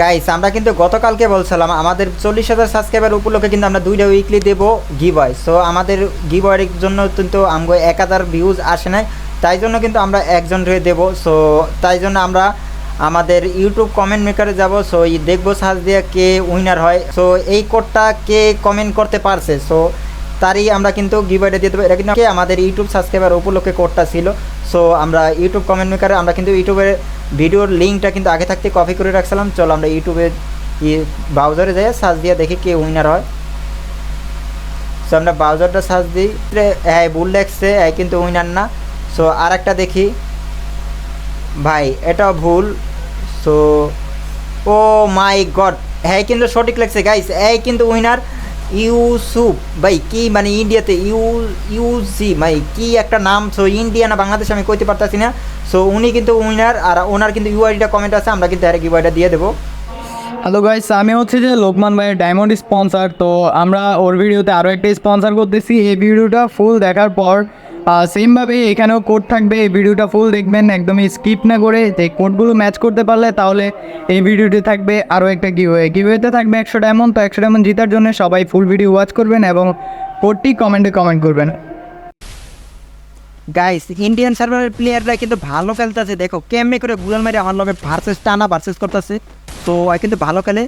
Guys আমরা কিন্তু গতকালকে বলছিলাম, আমাদের চল্লিশ হাজার সাবস্ক্রাইবার উপলক্ষে কিন্তু আমরা দুইটা উইকলি দেবো গিবয় সো আমাদের গিবয়ের জন্য কিন্তু আমগো এক হাজার ভিউজ আসে নাই, তাই জন্য কিন্তু আমরা একজন রে দেবো। সো তাই জন্য আমরা আমাদের ইউটিউব কমেন্ট মেকারে যাব। সো দেখব সার্চ দিয়ে কে উইনার হয়। সো এই কোডটা কে কমেন্ট করতে পারছে। সো তারই আমরা কিন্তু গিভওয়েটা দিয়ে দেবো। এটা কিন্তু আমাদের ইউটিউব সাবস্ক্রাইবার উপলক্ষে কোডটা ছিল। সো আমরা ইউটিউব কমেন্ট মেকারে আমরা কিন্তু ইউটিউবের ভিডিওর লিঙ্কটা কিন্তু আগে থাকতে কপি করে রাখছিলাম। চলো আমরা ইউটিউবের ব্রাউজারে যাই সার্চ দিয়ে দেখি কে উইনার হয়। সো আমরা ব্রাউজারটা সার্চ দিই। হ্যাঁ ভুল লেখছে হ্যাঁ কিন্তু উইনার না। সো আর একটা দেখি। ভাই, এটাও ভুল। সো ও মাই গড হ্যাঁ কিন্তু সঠিক লাগছে গাইস এই কিন্তু উইনার ইউসুফ, ভাই, কি মানে ইন্ডিয়াতে ইউ, ইউসি, ভাই, কি একটা নাম? সো ইন্ডিয়া না বাংলাদেশ আমি কইতে পারতাছি না। সো উনি কিন্তু উইনার আর ওনার কিন্তু ইউআইডিটা কমেন্ট আছে, আমরা কিন্তু ডাইরেক্ট ইউআইটা দিয়ে দেবো। হ্যালো গাইস আমি হচ্ছে যে লোকমান ভাইয়ের ডায়মন্ড স্পন্সার তো আমরা ওর ভিডিওতে আরও একটা স্পন্সার করতেছি। এই ভিডিওটা ফুল দেখার পর সেমভাবে এখানেও কোড থাকবে, এই ভিডিওটা ফুল দেখবেন, একদমই স্কিপ না করে যে কোডগুলো ম্যাচ করতে পারলে তাহলে এই ভিডিওটি থাকবে আরও একটা গিওয়ে গিওয়েতে থাকবে একশো ডায়মন্ড তো একশো ডায়মন্ড জেতার জন্য সবাই ফুল ভিডিও ওয়াচ করবেন এবং কোডটি কমেন্টে কমেন্ট করবেন। গাইস ইন্ডিয়ান সার্ভারের প্লেয়াররা কিন্তু ভালো খেলতেছে, দেখো, কেমনে করে গুগল মারি আমার লগে ভার্সেস টানা ভার্সেস করতেছে। ও কিন্তু ভালো খেলে।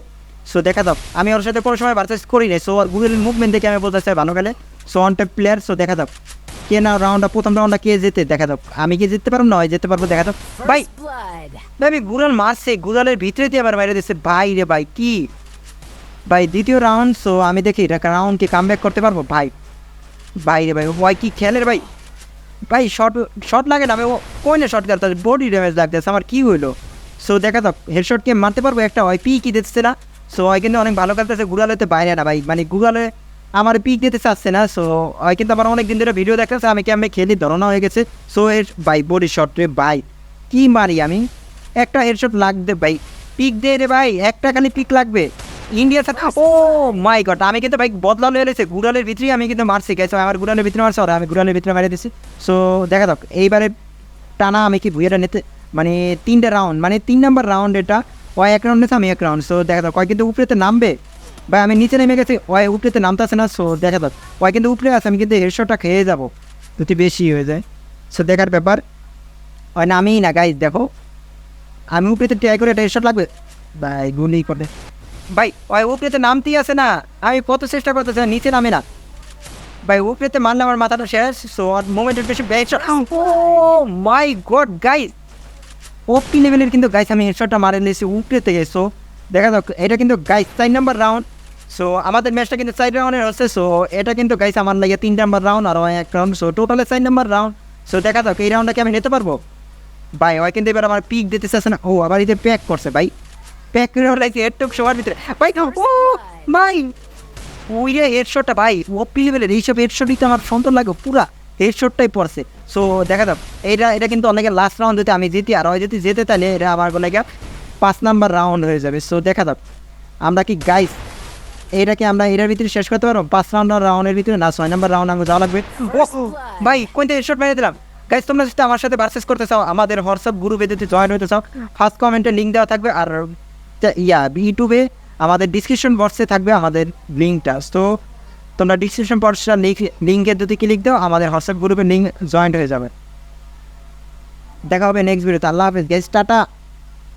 সো দেখা দাও আমি ওর সাথে কোনো সময় ভার্সেস করি নাই সো গুগলের মুভমেন্ট দেখে আমি বলতেছি ভালো খেলে। সো অন প্লেয়ার সো দেখা দাও কে না রাউন্ডটা প্রথম রাউন্ডটা কে যেতে দেখা দাও আমি কি জিততে পারব? না হয় যেতে পারব? দেখা দাও ভাই আমি গুগল মারছে। গুগলের ভিতরে দিয়ে আবার বাইরে দিচ্ছে। ভাই রে ভাই কি? ভাই দ্বিতীয় রাউন্ড সো আমি দেখি এটা রাউন্ড কি কাম করতে পারব? ভাই ভাই রে ভাই ভাই কি খেলের ভাই? ভাই শর্ট শর্ট লাগে না। আমি ও কোই না শর্ট খেলতে বডি ড্যামেজ লাগতেছে। আমার কি হইল? সো দেখা যাক। হেডশটকে মারতে পারব? একটা হয় পি কি দিচ্ছে না? সো হয় কিন্তু অনেক ভালো খেলতেছে। গুগলেতে বাইরে না ভাই। মানে গুগলে আমার পিক দিতে চাচ্ছে না সো হয় কিন্তু আমার অনেক দিন ধরে ভিডিও দেখতেছে আমি কি আমি খেলি ধরনা হয়ে গেছে। সো এর ভাই বডি শট রে ভাই, কি মারি আমি? একটা এর হেডশট লাগবে ভাই পিক দে রে ভাই, একটা খালি পিক লাগবে। ইন্ডিয়ার সাথে ও মাই গড আমি কিন্তু ভাই বদলা লয়ে রয়েছে গুড়ালের ভিতরেই আমি কিন্তু মারছি গেছে আমার গুড়ালের ভিতরে মারছে আমি গুড়ালের ভিতরে মারিয়ে দিছি। সো দেখা যাক, এইবারে টানা আমি কি ভুইয়াটা নিতে মানে তিনটা রাউন্ড মানে তিন নাম্বার রাউন্ড এটা ওই এক রাউন্ড নিয়েছে আমি এক রাউন্ড সো দেখা যাক কয় কিন্তু উপরেতে নামবে। ভাই, আমি নিচে নেমে গেছি। ওই উপরেতে নামতেছে না সো দেখা যাক। ওই কিন্তু উপরে আছে, আমি কিন্তু হেডশটটা খেয়ে যাব, যদি বেশি হয়ে যায়। সো দেখার ব্যাপার, ওই নামেই না গাইজ দেখো। আমি উপরেতে ট্রাই করে এটা হেডশট লাগবে। ভাই, গুলি করে। ভাই, ওই উপরেতে নামতেই আছে না। আমি কত চেষ্টা করতেছি নিচে নামে না। ভাই, উপরেতে মারলে আমার মাথাটা শেষ সো আর মোমেন্টের বেশি back oh my god guys OP লেভেলের কিন্তু গাইস আমি হেডশটটা মারে নিয়েছি উপরেতে গেছো দেখা যাক। এটা কিন্তু গাইস চার নাম্বার রাউন্ড সো আমাদের ম্যাচটা কিন্তু চার রাউন্ডের হচ্ছে সো এটা কিন্তু গাইস আমার লাগে তিন নাম্বার রাউন্ড আর এক রাউন্ড সো টোটালে চার নাম্বার রাউন্ড সো দেখা যাক, এই রাউন্ডটা কি আমি নিতে পারব? ভাই, ওই কিন্তু এবার আমার পিক দিতে চাচ্ছে না? ও, আবার এতে প্যাক করছে, ভাই। প্যাক করে লাগছে এরটুক সবার ভিতরে। ভাই, ও, ভাই! ওই রে হেডশটটা ভাই। ওপি লেভেলের এইসব হেডশটই তো আমার সুন্দর লাগে, পুরা হেডশটটাই পড়ছে। সো দেখা যাক এটা এটা কিন্তু অনেকে লাস্ট রাউন্ড যদি আমি জিতি, আর ওই যদি যেতে তাহলে এটা আমার বলে পাঁচ নাম্বার রাউন্ড হয়ে যাবে। সো দেখা যাক, আমরা কি গাইস এইটাকে আমরা এটার ভিতরে শেষ করতে পারব? পাঁচ নাম্বার রাউন্ডের ভিতরে না ছয় নাম্বার রাউন্ড আমাকে যাওয়া লাগবে। ও, ভাই কোনটা হেডশট মেরে দিলাম? গাইস তোমরা যদি আমার সাথে ভার্সেস করতে চাও আমাদের হোয়াটসঅ্যাপ গ্রুপে যদি জয়েন হতে চাও ফার্স্ট কমেন্টে লিঙ্ক দেওয়া থাকবে আর ইয়া ইউটিউবে আমাদের ডিসক্রিপশন বক্সে থাকবে আমাদের লিঙ্কটা তো তোমরা ডিসক্রিপশন বক্সটা লিঙ্ক লিঙ্কে যদি ক্লিক দাও আমাদের হোয়াটসঅ্যাপ গ্রুপে লিঙ্ক জয়েন্ট হয়ে যাবে। দেখা হবে নেক্সট ভিডিওতে আল্লাহ হাফেজ। Guys tata.